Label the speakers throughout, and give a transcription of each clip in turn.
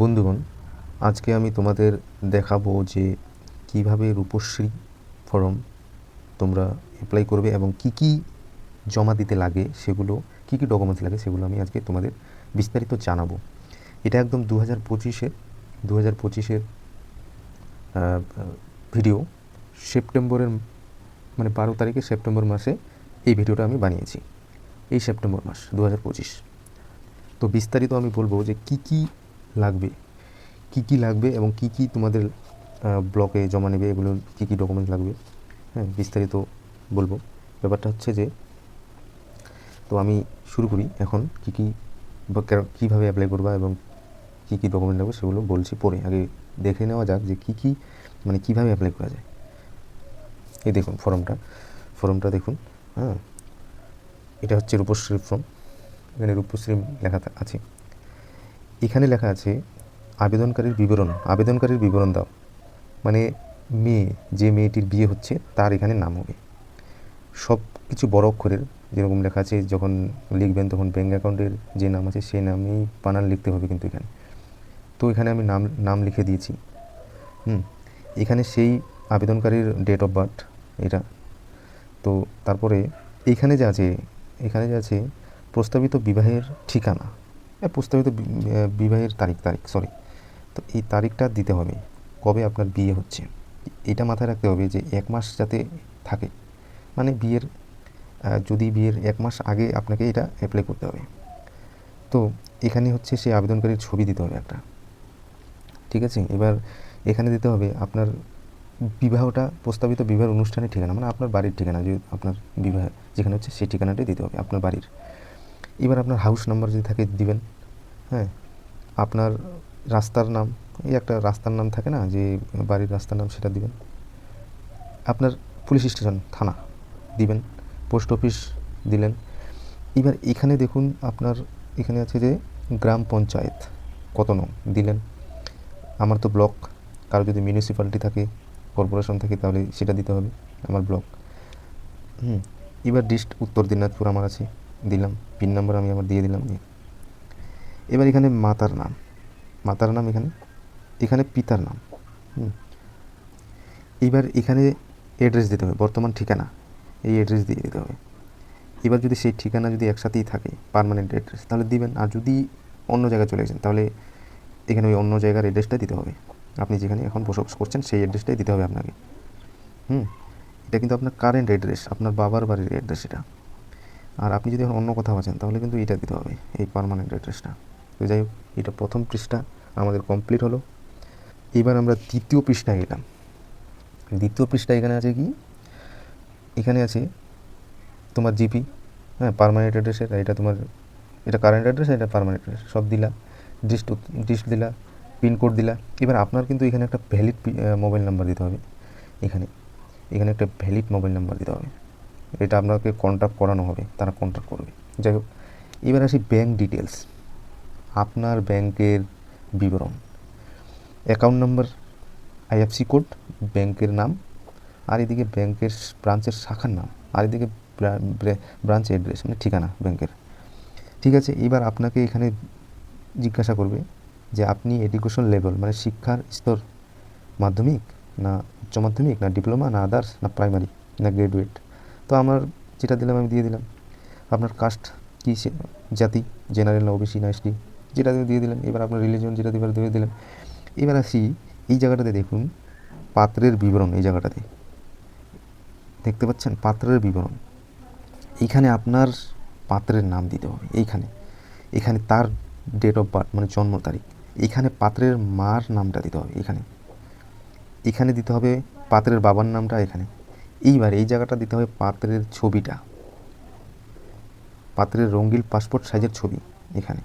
Speaker 1: বন্ধুগণ, আজকে আমি তোমাদের দেখাবো যে কীভাবে রূপশ্রী ফর্ম তোমরা অ্যাপ্লাই করবে এবং কি কি জমা দিতে লাগে সেগুলো, কি কি ডকুমেন্টস লাগে সেগুলো আমি আজকে তোমাদের বিস্তারিত জানাব। এটা একদম দু হাজার পঁচিশের দু হাজার পঁচিশের ভিডিও সেপ্টেম্বরের মানে বারো তারিখে সেপ্টেম্বর মাসে এই ভিডিওটা আমি বানিয়েছি। এই সেপ্টেম্বর মাস দু হাজার পঁচিশ। তো বিস্তারিত আমি বলব যে কি কি লাগবে? কি কি লাগবে এবং কি কি তোমাদের ব্লকে জমা নেবে? এগুলো কি কি ডকুমেন্ট লাগবে? হ্যাঁ বিস্তারিত বলব। ব্যাপারটা হচ্ছে যে, তো আমি শুরু করি এখন কি কি, বা কীভাবে অ্যাপ্লাই করবা এবং কি কি ডকুমেন্ট লাগবে সেগুলো বলছি পরে। আগে দেখে নেওয়া যাক যে কি কি মানে কীভাবে অ্যাপ্লাই করা যায়। এই দেখুন ফর্মটা ফর্মটা দেখুন হ্যাঁ। এটা হচ্ছে রূপশ্রী ফর্ম এখানে রূপশ্রী লেখা আছে। এখানে লেখা আছে, আবেদনকারীর বিবরণ আবেদনকারীর বিবরণ দাও। মানে মেয়ে, যে মেয়েটির বিয়ে হচ্ছে, তার এখানে নাম হবে। সব কিছু বড় অক্ষরের, যেরকম লেখা আছে, যখন লিখবেন তখন ব্যাঙ্ক অ্যাকাউন্টের যে নাম আছে, সেই নামেই বানান লিখতে হবে কিন্তু এখানে। তো এখানে আমি নাম নাম লিখে দিয়েছি। হুম, এখানে সেই আবেদনকারীর ডেট অফ বার্থ এটা। তো তারপরে এইখানে যে আছে, এখানে যে আছে, প্রস্তাবিত বিবাহের ঠিকানা। প্রস্তাবিত বি- বিবাহের তারিখ তারিখ সরি তো এই তারিখটা দিতে হবে কবে আপনার বিয়ে হচ্ছে। এটা মাথায় রাখতে হবে যে এক মাস যাতে থাকে। মানে বিয়ের যদি বিয়ের এক মাস আগে আপনাকে এটা অ্যাপ্লাই করতে হবে। তো এখানে হচ্ছে সেই আবেদনকারীর ছবি দিতে হবে একটা। ঠিক আছে? এবার এখানে দিতে হবে আপনার বিবাহটা, প্রস্তাবিত বিবাহের অনুষ্ঠানের ঠিকানা। মানে আপনার বাড়ির ঠিকানা, যে আপনার বিবাহ, যেখানে হচ্ছে সেই ঠিকানাটাই দিতে হবে, আপনার বাড়ির। এবার আপনার হাউস নাম্বার যদি থাকে দিবেন হ্যাঁ? আপনার রাস্তার নাম, এই একটা রাস্তার নাম থাকে না, যে বাড়ির রাস্তার নাম সেটা দিবেন। আপনার পুলিশ স্টেশন থানা দিবেন পোস্ট অফিস দিলেন। এবার এখানে দেখুন আপনার এখানে আছে যে গ্রাম পঞ্চায়েত, কত নং দিলেন। আমার তো ব্লক কারও যদি মিউনিসিপ্যালিটি থাকে কর্পোরেশন থাকে, তাহলে সেটা দিতে হবে, আমার ব্লক হুম, এবার ডিস্ট উত্তর দিনাজপুর আমার আছে। দিলাম, পিন নাম্বার আমি আমার দিয়ে দিলাম এবার এখানে মাতার নাম। মাতার নাম এখানে এখানে পিতার নাম। এবার এখানে অ্যাড্রেস দিতে হবে, বর্তমান ঠিকানা, এই অ্যাড্রেস দিয়ে দিতে হবে। এবার যদি সেই ঠিকানা যদি একসাথেই থাকে পার্মানেন্ট অ্যাড্রেস তাহলে দিবেন। আর যদি অন্য জায়গায় চলে গেছেন তাহলে এখানে ওই অন্য জায়গার অ্যাড্রেসটা দিতে হবে। আপনি যেখানে এখন বসবাস করছেন, সেই অ্যাড্রেসটাই দিতে হবে আপনাকে। হুম। এটা কিন্তু আপনার কারেন্ট অ্যাড্রেস আপনার বাবার বাড়ির অ্যাড্রেস এটা। আর আপনি যদি এখন অন্য কোথাও আছেন, তাহলে কিন্তু এটা দিতে হবে, এই পার্মানেন্ট অ্যাড্রেসটা তো যাই হোক, এটা প্রথম পৃষ্ঠা, আমাদের কমপ্লিট হলো। এবার আমরা দ্বিতীয় পৃষ্ঠায় গেলাম। দ্বিতীয় পৃষ্ঠা এখানে আছে কি? এখানে আছে তোমার জিপি হ্যাঁ পার্মানেন্ট অ্যাড্রেস এটা এটা তোমার, এটা কারেন্ট অ্যাড্রেস এটা পার্মানেন্ট অ্যাড্রেস সব দিলা ডিস্ট ডিস্ট দিলা পিনকোড দিলা। এবার আপনার কিন্তু এখানে একটা ভ্যালিড মোবাইল নাম্বার দিতে হবে। এখানে এখানে একটা ভ্যালিড মোবাইল নাম্বার দিতে হবে। এটা আপনাকে কন্ট্যাক্ট করানো হবে, তারা কন্ট্যাক্ট করবে। যাই হোক, এবার আসি ব্যাঙ্ক ডিটেলস আপনার ব্যাংকের বিবরণ। অ্যাকাউন্ট নাম্বার আইএফসি কোড ব্যাংকের নাম, আর এদিকে ব্যাংকের ব্রাঞ্চের শাখার নাম, আর এদিকে ব্রাঞ্চ অ্যাড্রেস মানে ঠিকানা ব্যাংকের ঠিক আছে, এবার আপনাকে এখানে জিজ্ঞাসা করবে যে আপনি এডুকেশন লেভেল মানে শিক্ষার স্তর মাধ্যমিক না উচ্চ মাধ্যমিক, না ডিপ্লোমা না আদার্স না প্রাইমারি না গ্রাজুয়েট তো আমার যেটা দিলাম আমি দিয়ে দিলাম। আপনার কাস্ট কী জাতি জেনারেল না ওবিসি না এসটি যেটা দিয়ে দিলেন। এবার আপনার রিলিজন যেটা দিবার দিয়ে দিলেন। এবার আসি এই জায়গাটাতে দেখুন, পাত্রের বিবরণ এই জায়গাটাতে। দেখতে পাচ্ছেন? পাত্রের বিবরণ। এইখানে আপনার পাত্রের নাম দিতে হবে, এইখানে। এখানে তার ডেট অফ বার্থ মানে জন্ম তারিখ। এখানে পাত্রের মার নামটা দিতে হবে, এখানে। এখানে দিতে হবে পাত্রের বাবার নামটা, এখানে। এইবার এই জায়গাটা দিতে হবে পাত্রের ছবিটা। পাত্রের রঙ্গিল পাসপোর্ট সাইজের ছবি এখানে।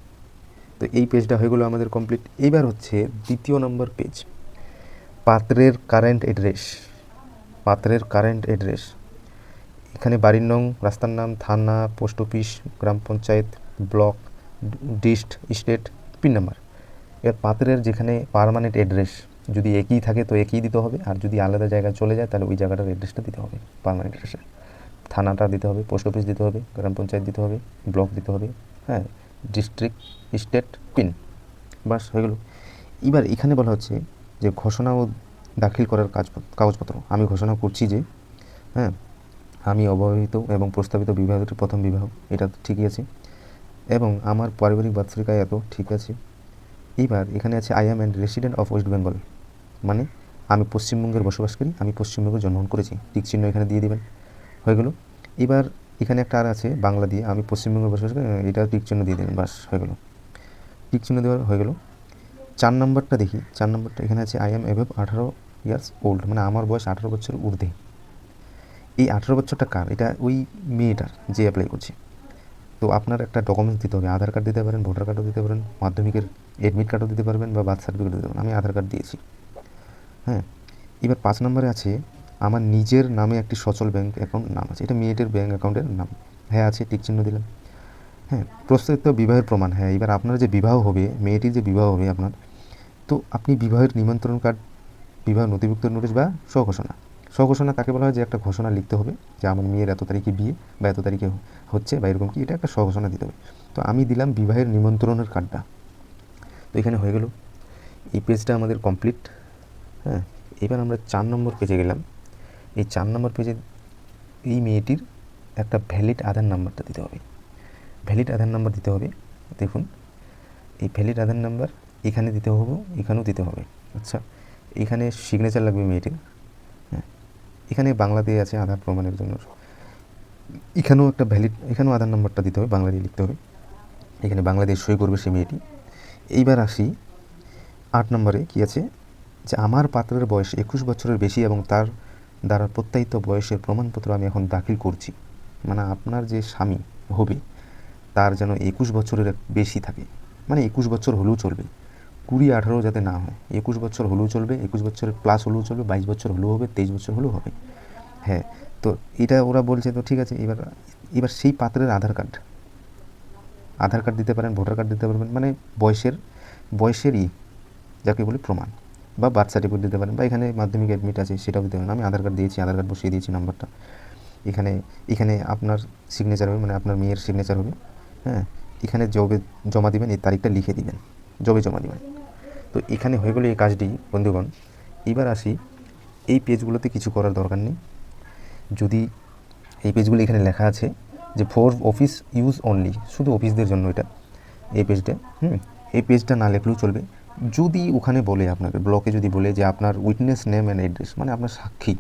Speaker 1: তো এই পেজটা হয়ে গেলো আমাদের কমপ্লিট এইবার হচ্ছে দ্বিতীয় নম্বর পেজ পাত্রের কারেন্ট অ্যাড্রেস পাত্রের কারেন্ট অ্যাড্রেস এখানে বাড়ির নং, রাস্তার নাম, থানা পোস্ট অফিস গ্রাম panchayat block dist state pin number এবার পাত্রের যেখানে পারমানেন্ট অ্যাড্রেস যদি একই থাকে তো একই দিতে হবে। আর যদি আলাদা জায়গায় চলে যায়, তাহলে ওই জায়গাটার অ্যাড্রেসটা দিতে হবে পার্মানেন্ট অ্যাড্রেসে থানাটা দিতে হবে পোস্ট অফিস দিতে হবে, গ্রাম পঞ্চায়েত দিতে হবে ব্লক দিতে হবে হ্যাঁ ডিস্ট্রিক্ট স্টেট পিন বাস হয়ে গেলো। এবার এখানে বলা হচ্ছে যে ঘোষণা ও দাখিল করার কাজ, কাগজপত্র। আমি ঘোষণা করছি যে হ্যাঁ আমি অবহিত এবং প্রস্তাবিত বিবাহের প্রথম বিবাহ এটা ঠিকই আছে। এবং আমার পারিবারিক বাৎসরিকায় এত ঠিক আছে? এইবার এখানে আছে I am and resident of West Bengal মানে আমি পশ্চিমবঙ্গের বসবাসকারী আমি পশ্চিমবঙ্গে জন্মগ্রহণ করেছি। টিক চিহ্ন এখানে দিয়ে দেবেন। হয়ে গেল। এবার এখানে একটা আর আছে, বাংলা দিয়ে, আমি পশ্চিমবঙ্গে বসবাস করি, এটা টিক চিহ্ন দিয়ে দেবেন, বাস, হয়ে গেল। টিক চিহ্ন দেওয়া হয়ে গেল। চার নম্বরটা দেখি, চার নম্বরটা এখানে আছে আই এম এভেভ আঠারো ইয়ার্স ওল্ড মানে আমার বয়স আঠারো বছর ঊর্ধ্বে। এই আঠারো বছরটা কার? এটা ওই মেয়েটার, যে অ্যাপ্লাই করছে। তো আপনার একটা ডকুমেন্টস দিতে হবে। আধার কার্ড দিতে পারেন ভোটার কার্ডও দিতে পারেন, মাধ্যমিকের এডমিট কার্ডও দিতে পারবেন বা বার্থ সার্টিফিকেট দিতে পারেন। আমি আধার কার্ড দিয়েছি। হ্যাঁ এবার পাঁচ নম্বরে আছে, আমার নিজের নামে একটি সচল ব্যাংক অ্যাকাউন্ট নাম আছে। এটা মেয়েটের ব্যাংক অ্যাকাউন্টের নাম। হ্যাঁ আছে টিক চিহ্ন দিলাম। হ্যাঁ প্রস্তাবিত বিবাহের প্রমাণ। হ্যাঁ এবার আপনার যে বিবাহ হবে, মেয়েটির যে বিবাহ হবে আপনার, তো আপনি বিবাহের নিমন্ত্রণ কার্ড বিবাহ নথিভুক্ত নোটিশ বা স্বঘোষণা। স্বঘোষণা কাকে বলা হয়? যে একটা ঘোষণা লিখতে হবে যে, আমার মেয়ের এত তারিখে বিয়ে বা এত তারিখে হচ্ছে বা এরকম কি, এটা একটা স্বঘোষণা দিতে হবে। তো আমি দিলাম বিবাহের নিমন্ত্রণের কার্ডটা। তো এখানে হয়ে গেল। এই পেজটা আমাদের কমপ্লিট হ্যাঁ? এবার আমরা চার নম্বর পেজে গেলাম। এই চার নম্বর পেজে এই মেয়েটির একটা ভ্যালিড আধার নাম্বারটা দিতে হবে। ভ্যালিড আধার নাম্বার দিতে হবে। দেখুন, এই ভ্যালিড আধার নাম্বার এখানে দিতে হবে, এখানেও দিতে হবে। আচ্ছা এখানে সিগনেচার লাগবে মেয়েটির হ্যাঁ? এখানে বাংলা দিয়ে আছে আধার প্রমাণের জন্য এখানেও একটা ভ্যালিড এখানেও আধার নাম্বারটা দিতে হবে বাংলা দিয়ে লিখতে হবে। এখানে বাংলাদেশ সই করবে সে মেয়েটি। এইবার আসি আট নম্বরে, কী আছে? যে আমার পাত্রের বয়স একুশ বছরের বেশি এবং তার দ্বারা প্রত্যায়িত বয়সের প্রমাণপত্র আমি এখন দাখিল করছি। মানে আপনার যে স্বামী হবে, তার যেন একুশ বছরের বেশি থাকে। মানে একুশ বছর হলেও চলবে। কুড়ি আঠারো যাতে না হয়, একুশ বছর হলেও চলবে, একুশ বছরের প্লাস হলেও চলবে, বাইশ বছর হলেও হবে, তেইশ বছর হলেও হবে। হ্যাঁ তো এটা ওরা বলছে, তো ঠিক আছে, এবার এবার সেই পাত্রের আধার কার্ড। আধার কার্ড দিতে পারেন, ভোটার কার্ড দিতে পারবেন মানে বয়সের, বয়সেরই যাকে বলি প্রমাণ বা বার্থ সার্টিফিকেট দিতে পারেন বা এখানে মাধ্যমিক অ্যাডমিট আছে সেটাও দিতে পারেন। আমি আধার কার্ড দিয়েছি, আধার কার্ড বসিয়ে দিয়েছি নাম্বারটা। এখানে এখানে আপনার সিগনেচার হবে মানে আপনার মেয়ের সিগনেচার হবে হ্যাঁ? এখানে জবে জমা দিবেন, এই তারিখটা লিখে দিবেন জবে জমা দিবেন। তো এখানে হয়ে গেলো এই কাজটি, বন্ধুগণ। এবার আসি, এই পেজগুলোতে কিছু করার দরকার নেই। যদি এই পেজগুলো এখানে লেখা আছে যে ফোর অফিস ইউজ অনলি শুধু অফিসদের জন্য এটা, এই পেজটা, হুম, এই পেজটা না লেখলেও চলবে। যদি ওখানে বলে আপনাকে ব্লকে যদি বলে যে আপনার উইটনেস নেম অ্যান্ড অ্যাড্রেস মানে আপনার সাক্ষী,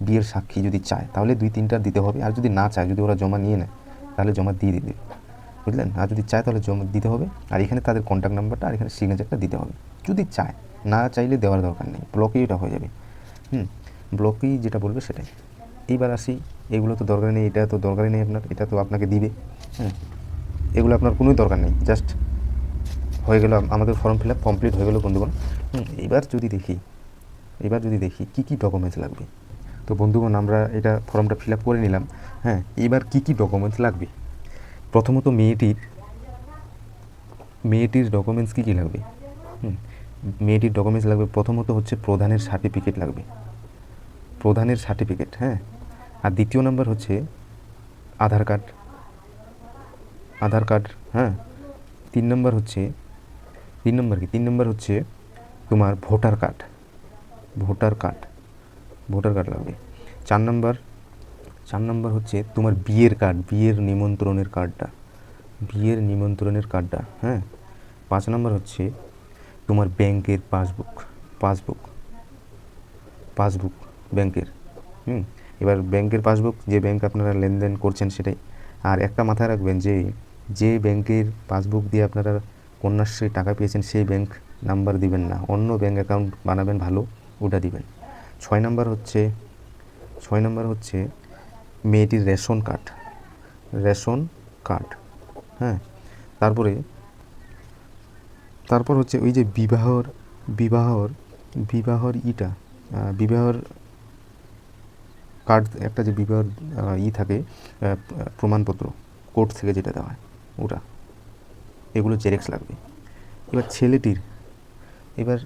Speaker 1: বিয়ের সাক্ষী যদি চায়, তাহলে দুই তিনটা দিতে হবে। আর যদি না চায়, যদি ওরা জমা নিয়ে নেয়, তাহলে জমা দিয়ে দিবে। বুঝলেন? আর যদি চায়, তাহলে জমা দিতে হবে। আর এখানে তাদের কন্ট্যাক্ট নাম্বারটা আর এখানে সিগনেচারটা দিতে হবে। যদি চায়, না চাইলে দেওয়ার দরকার নেই। ব্লকেই এটা হয়ে যাবে। হুম ব্লকেই যেটা বলবে সেটাই। এইবার আসি। এগুলো তো দরকার নেই, এটা তো দরকারই নেই আপনার, এটা তো আপনাকে দিবে হ্যাঁ এগুলো আপনার কোনোই দরকার নেই জাস্ট হয়ে গেল আমাদের ফর্ম ফিল আপ কমপ্লিট হয়ে গেলো বন্ধুগণ। এবার যদি দেখি, এবার যদি দেখি কী কী ডকুমেন্টস লাগবে। তো বন্ধুগণ, আমরা এটা ফর্মটা ফিল আপ করে নিলাম হ্যাঁ এবার কী কী ডকুমেন্টস লাগবে? প্রথমত মেয়েটির মেয়েটির ডকুমেন্টস কী কী লাগবে? মেয়েটির ডকুমেন্টস লাগবে, প্রথমত হচ্ছে প্রধানের সার্টিফিকেট লাগবে। প্রধানের সার্টিফিকেট হ্যাঁ আর দ্বিতীয় নাম্বার হচ্ছে আধার কার্ড। আধার কার্ড হ্যাঁ? তিন নম্বর হচ্ছে, তিন নম্বর কি? তিন নম্বর হচ্ছে তোমার voter card. Voter card voter card লাগবে। চার নম্বর চার নম্বর হচ্ছে তোমার বিয়ের কার্ড, বিয়ের নিমন্ত্রণের কার্ডটা। বিয়ের নিমন্ত্রণের কার্ডটা হ্যাঁ? পাঁচ নম্বর হচ্ছে তোমার ব্যাংকের পাসবুক পাসবুক পাসবুক, ব্যাংকের, হুম? এবার ব্যাংকের পাসবুক, যে ব্যাংক আপনারা লেনদেন করছেন সেটাই। আর একটা মাথায় রাখবেন যে যে ব্যাংকের পাসবুক দিয়ে আপনারা কন্যাশ্রী টাকা পেয়েছেন, সেই ব্যাংক নাম্বার দিবেন না। অন্য ব্যাংক অ্যাকাউন্ট বানাবেন ভালো, ওটা দিবেন। ছয় নাম্বার হচ্ছে, ছয় নাম্বার হচ্ছে মেয়েটির রেশন কার্ড। রেশন কার্ড হ্যাঁ? তারপরে, তারপর হচ্ছে ওই যে বিবাহর বিবাহর বিবাহর ইটা বিবাহর কার্ড একটা যে বিবাহর আহ, ই থাকে প্রমাণপত্র কোর্ট থেকে যেটা দেওয়া হয় ওটা। এগুলো জেরেক্স লাগবে। এবার ছেলেটির এবার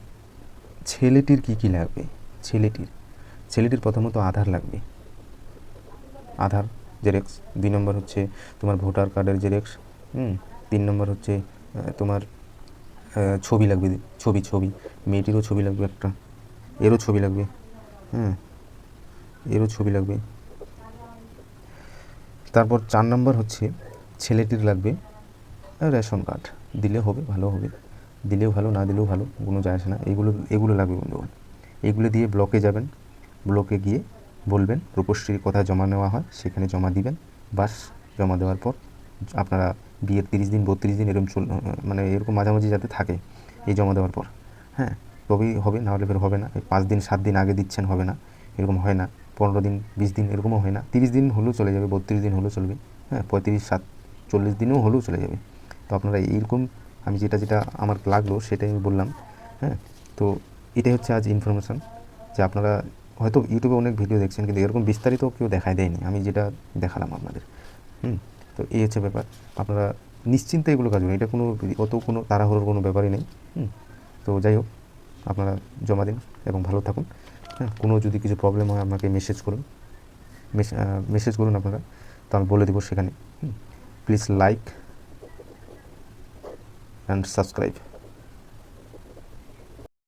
Speaker 1: ছেলেটির কী কী লাগবে? ছেলেটির ছেলেটির প্রথমত আধার লাগবে। আধার জেরেক্স। দুই নম্বর হচ্ছে তোমার ভোটার কার্ডের জেরেক্স হুম। তিন নম্বর হচ্ছে তোমার ছবি লাগবে ছবি ছবি। মেয়েটিরও ছবি লাগবে একটা এরও ছবি লাগবে হ্যাঁ এরও ছবি লাগবে। তারপর চার নম্বর হচ্ছে, ছেলেটির লাগবে রেশন কার্ড। দিলে হবে, ভালো হবে। দিলেও ভালো, না দিলেও ভালো, কোনো যায় আসে না। এগুলো এগুলো লাগবে বন্ধুগণ। এগুলো দিয়ে ব্লকে যাবেন। ব্লকে গিয়ে বলবেন, রূপশ্রীর কথা জমা নেওয়া হয়, সেখানে জমা দিবেন। বাস জমা দেওয়ার পর আপনারা বিয়ের তিরিশ দিন, বত্রিশ দিন এরকম চল মানে এরকম মাঝামাঝি যাতে থাকে এই জমা দেওয়ার পর। হ্যাঁ তবেই হবে, না হলে ফের হবে না। পাঁচ দিন, সাত দিন আগে দিচ্ছেন, হবে না। এরকম হয় না। পনেরো দিন, বিশ দিন এরকমও হয় না। তিরিশ দিন হলেও চলে যাবে, বত্রিশ দিন হলেও চলবে। হ্যাঁ পঁয়ত্রিশ, সাত, চল্লিশ দিনেও হলেও চলে যাবে। তো আপনারা এইরকম আমি যেটা যেটা আমার লাগল সেটাই আমি বললাম হ্যাঁ। তো এটাই হচ্ছে আজ ইনফরমেশান যে আপনারা হয়তো ইউটিউবে অনেক ভিডিও দেখছেন, কিন্তু এরকম বিস্তারিত কেউ দেখায় দেয়নি। আমি যেটা দেখালাম আপনাদের, হুম। তো এই হচ্ছে ব্যাপার। আপনারা নিশ্চিন্তে এগুলো কাজ এটা কোনো অত কোনো তাড়াহুড়োর কোনো ব্যাপারই নেই, হুম। তো যাই হোক, আপনারা জমা দিন এবং ভালো থাকুন। হ্যাঁ কোনো যদি কিছু প্রবলেম হয় আমাকে মেসেজ করুন। মেসেজ করুন আপনারা, তো আমি বলে দেবো সেখানে। Please like and subscribe